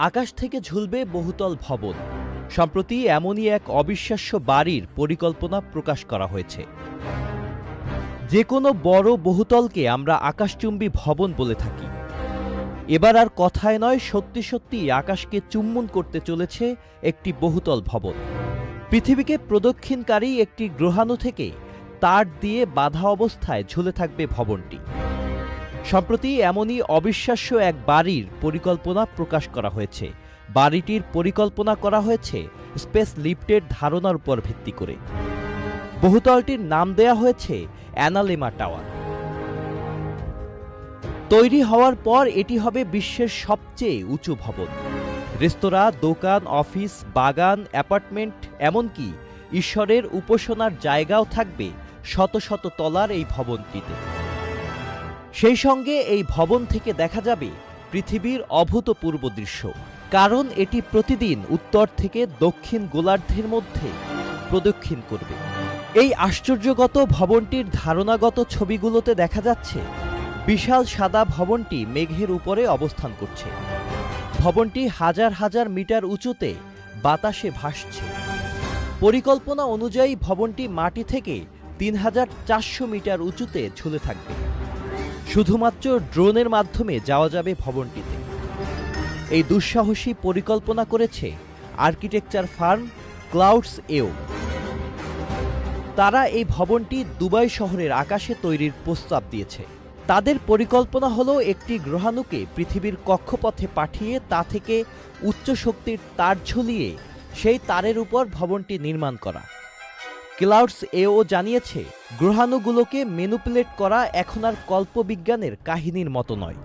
আকাশ থেকে ঝুলবে বহুতল ভবন। সম্প্রতি এমনই এক অবিশ্বাস্য বাড়ির পরিকল্পনা প্রকাশ করা হয়েছে। যে কোনো বড় বহুতলকে আমরা আকাশচুম্বী ভবন বলে থাকি। এবার আর কথায় নয়, সত্যি সত্যি আকাশকে চুম্বন করতে চলেছে একটি বহুতল ভবন। পৃথিবীকে প্রদক্ষিণকারী একটি গ্রহাণু থেকে তার দিয়ে বাধা অবস্থায় ঝুলে থাকবে ভবনটি। সম্প্রতি এমনই অবিশ্বাস্য এক বাড়ির পরিকল্পনা প্রকাশ করা হয়েছে। বাড়িটির পরিকল্পনা করা হয়েছে স্পেস লিফটের ধারণার উপর ভিত্তি করে। বহুতলটির নাম দেয়া হয়েছে অ্যানালেমা টাওয়ার। তৈরি হওয়ার পর এটি হবে বিশ্বের সবচেয়ে উঁচু ভবন। রেস্তোরাঁ, দোকান, অফিস, বাগান, অ্যাপার্টমেন্ট, এমনকি ঈশ্বরের উপাসনার জায়গাও থাকবে শত শত তলার এই ভবনটিতে। সেই সঙ্গে এই ভবন থেকে দেখা যাবে পৃথিবীর অভূতপূর্ব দৃশ্য। কারণ এটি প্রতিদিন উত্তর থেকে দক্ষিণ গোলার্ধের মধ্যে প্রদক্ষিণ করবে। এই আশ্চর্যগত ভবনটির ধারণাগত ছবিগুলোতে দেখা যাচ্ছে, বিশাল সাদা ভবনটি মেঘের উপরে অবস্থান করছে। ভবনটি হাজার হাজার মিটার উঁচুতে বাতাসে ভাসছে। পরিকল্পনা অনুযায়ী ভবনটি মাটি থেকে তিন হাজার চারশো মিটার উঁচুতে ঝুলে থাকবে। শুধুমাত্র ড্রোনের মাধ্যমে যাওয়া যাবে ভবনটিতে। এই দুঃসাহসী পরিকল্পনা করেছে আর্কিটেকচার ফার্ম ক্লাউডস এও। তারা এই ভবনটি দুবাই শহরের আকাশে তৈরির প্রস্তাব দিয়েছে। তাদের পরিকল্পনা হলো একটি গ্রহাণুকে পৃথিবীর কক্ষপথে পাঠিয়ে তা থেকে উচ্চ শক্তির তার ঝুলিয়ে সেই তারের উপর ভবনটি নির্মাণ করা। ক্লাউডস এও জানিয়েছে গ্রহাণুগুলোকে মেনুপুলেট করা এখন আর কল্পবিজ্ঞানের কাহিনীর মতো নয়।